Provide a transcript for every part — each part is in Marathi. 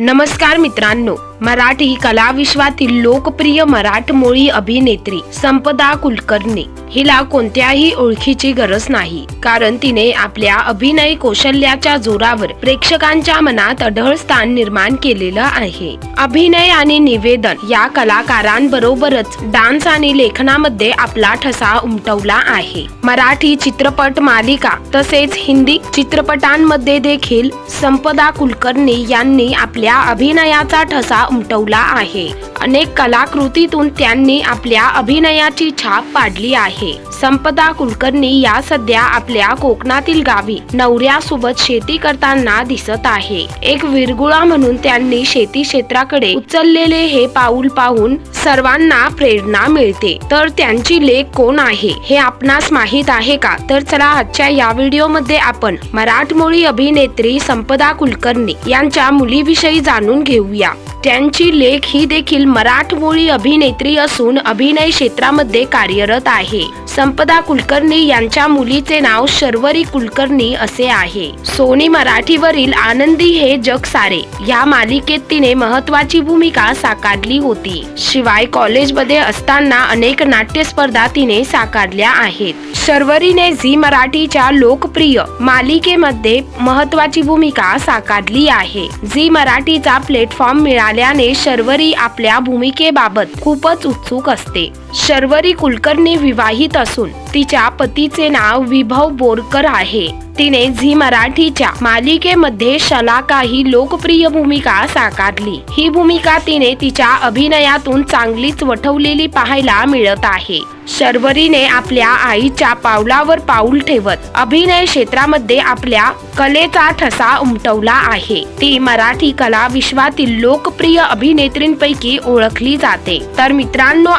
नमस्कार मित्रांनो. मराठी कलाविश्वातील लोकप्रिय मराठमोळी अभिनेत्री संपदा कुलकर्णी. हिला कोणत्याही ओळखीची गरज नाही कारण तिने आपल्या अभिनय कौशल्याच्या जोरावर प्रेक्षकांच्या मनात अढळ स्थान निर्माण केलेलं आहे. अभिनय आणि निवेदन या कलाकारांबरोबरच डान्स आणि लेखनामध्ये आपला ठसा उमटवला आहे. मराठी चित्रपट मालिका तसेच हिंदी चित्रपटांमध्ये देखील संपदा कुलकर्णी यांनी आपल्या अभिनयाचा ठसा उमटवला आहे. अनेक कलाकृतीतून त्यांनी आपल्या अभिनयाची छाप पाडली आहे. संपदा कुलकर्णी या सध्या आपल्या कोकणातील गावी नवऱ्यासोबत शेती करताना दिसत आहे. एक विरगुळा म्हणून त्यांनी शेती क्षेत्राकडे उचललेले हे पाऊल पाहून सर्वांना प्रेरणा मिळते. तर त्यांची लेख कोण आहे? हे आपणास माहीत आहे का? तर चला आजच्या या व्हिडिओमध्ये आपण मराठमोळी अभिनेत्री संपदा कुलकर्णी यांच्या मुलीविषयी जाणून घेऊया. त्यांची लेख ही देखील मराठमोळी अभिनेत्री असून अभिनय क्षेत्रामध्ये कार्यरत आहे. संपदा कुलकर्णी यांच्या मुलीचे नाव शर्वरी कुलकर्णी असे आहे. सोनी मराठीवरील आनंदी हे जग सारे. या मालिकेत तिने महत्वाची भूमिका साकारली होती. शिवाय कॉलेजमध्ये असताना अनेक नाट्य स्पर्धा तिने साकारल्या आहेत. शर्वरीने झी मराठीच्या लोकप्रिय मालिकेमध्ये महत्वाची भूमिका साकारली आहे. झी मराठीचा प्लॅटफॉर्म मिळाल्याने शर्वरी आपल्या भूमिकेबाबत खूपच उत्सुक असते. शर्वरी कुलकर्णी विवाहित असून तिच्या पतीचे नाव विभव बोरकर आहे. तिने झी मराठीच्या मालिकेमध्ये शलाका ही लोकप्रिय भूमिका साकारली. ही भूमिका तिने तिच्या अभिनयातून चांगलीच वठवलेली पाहायला मिळत आहे. शर्वरीने आपल्या आईच्या पावलावर पाऊल ठेवत अभिनय क्षेत्रामध्ये आपल्या कलेचा ठसा उमटवला आहे. ती मराठी कला विश्वातील लोकप्रिय अभिनेत्रींपैकी ओळखली जाते. तर मित्रांनो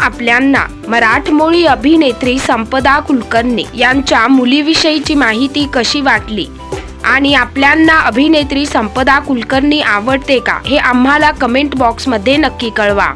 सूचना मराठमोळी अभिनेत्री संपदा कुलकर्णी यांच्या मुलीविषयीची माहिती कशी वाटली? आणि आपल्यांना अभिनेत्री संपदा कुलकर्णी आवडते का? हे आम्हाला कमेंट बॉक्समध्ये नक्की कळवा.